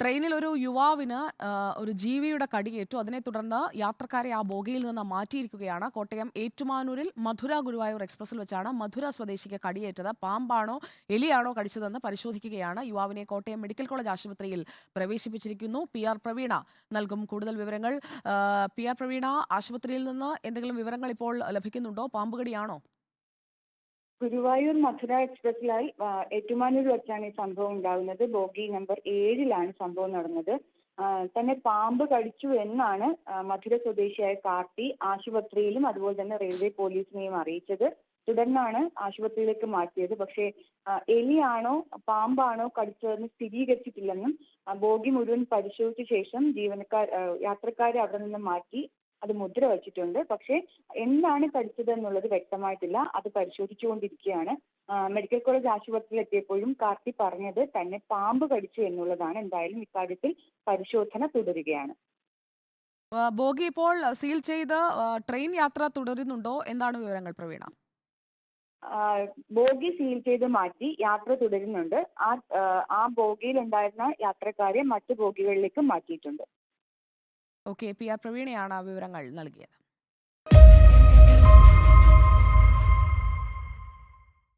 ട്രെയിനിൽ ഒരു യുവാവിന് ഒരു ജീവിയുടെ കടിയേറ്റു. അതിനെ തുടർന്ന് യാത്രക്കാരെ ആ ബോഗിയിൽ നിന്ന് മാറ്റിയിരിക്കുകയാണ്. കോട്ടയം ഏറ്റുമാനൂരിൽ മധുര ഗുരുവായൂർ എക്സ്പ്രസിൽ വെച്ചാണ് മധുര സ്വദേശിക്ക് കടിയേറ്റത്. പാമ്പാണോ എലിയാണോ കടിച്ചതെന്ന് പരിശോധിക്കുകയാണ്. യുവാവിനെ കോട്ടയം മെഡിക്കൽ കോളേജ് ആശുപത്രിയിൽ പ്രവേശിപ്പിച്ചിരിക്കുന്നു. പി ആർ പ്രവീണ നൽകും കൂടുതൽ വിവരങ്ങൾ. പി ആർ പ്രവീണ ആശുപത്രിയിൽ നിന്ന് എന്തെങ്കിലും വിവരങ്ങൾ ഇപ്പോൾ ലഭിക്കുന്നുണ്ടോ? പാമ്പുകടിയാണോ? ഗുരുവായൂർ മധുര എക്സ്പ്രസിലായി ആ, ഏറ്റുമാനൂർ വെച്ചാണ് ഈ സംഭവം ഉണ്ടാകുന്നത്. ബോഗി നമ്പർ ഏഴിലാണ് സംഭവം നടന്നത്. തന്നെ പാമ്പ് കടിച്ചു എന്നാണ് മധുര സ്വദേശിയായ കാർത്തി ആശുപത്രിയിലും അതുപോലെ തന്നെ റെയിൽവേ പോലീസിനെയും അറിയിച്ചത്. തുടർന്നാണ് ആശുപത്രിയിലേക്ക് മാറ്റിയത്. പക്ഷേ എലിയാണോ പാമ്പാണോ കടിച്ചതെന്ന് സ്ഥിരീകരിച്ചിട്ടില്ലെന്നും ബോഗി മുഴുവൻ പരിശോധിച്ച ശേഷം ജീവനക്കാർ യാത്രക്കാരെ അവിടെ നിന്ന് മാറ്റി അത് മുദ്ര വച്ചിട്ടുണ്ട്. പക്ഷേ എന്താണ് കടിച്ചത് എന്നുള്ളത് വ്യക്തമായിട്ടില്ല. അത് പരിശോധിച്ചുകൊണ്ടിരിക്കുകയാണ്. മെഡിക്കൽ കോളേജ് ആശുപത്രിയിൽ എത്തിയപ്പോഴും കാർത്തി പറഞ്ഞത് തന്നെ പാമ്പ് കടിച്ചു എന്നുള്ളതാണ്. എന്തായാലും ഇക്കാര്യത്തിൽ പരിശോധന തുടരുകയാണ്. ബോഗി ഇപ്പോൾ സീൽ ചെയ്ത് ട്രെയിൻ യാത്ര തുടരുന്നുണ്ടോ? എന്താണ് വിവരങ്ങൾ പ്രവീണ? ബോഗി സീൽ ചെയ്ത് മാറ്റി യാത്ര തുടരുന്നുണ്ട്. ആ ആ, ആ ബോഗിയിൽ ഉണ്ടായിരുന്ന യാത്രക്കാരെ മറ്റു ബോഗികളിലേക്ക് മാറ്റിയിട്ടുണ്ട്. ഓക്കെ പി ആർ പ്രവീണയാണ് ആ വിവരങ്ങൾ നൽകിയത്.